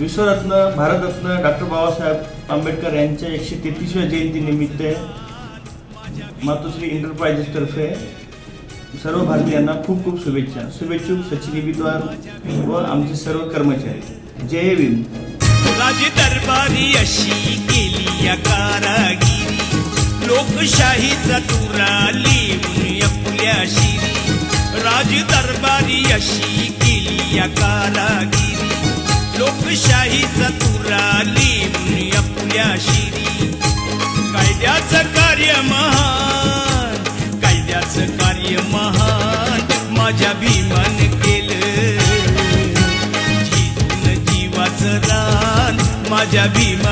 विश्वरत्न Bharat Ratna doctor Babasaheb Ambedkar यांच्या एकशे तेहतीसव्या जयंतीनिमित्त मातोश्री एंटरप्राइजेसतर्फे सर्व भारतीयांना खूप खूप शुभेच्छा. शुभेच्छुक सचिन विद्वान व आमचे सर्व कर्मचारी. जय भीम. राज दरबारी अशी केली या कारागिरी. लोकशाहीचा तुरा लिहून आपल्या शिरी. राज दरबारी अशी केली या कारागिरी. लोकशाही चतुराली आपल्या शिरी. कायद्याचं कार्य महान कायद्याचं कार्य महान माझ्या भीमान केलं. जीवन जीवाचं रान माझ्या भीम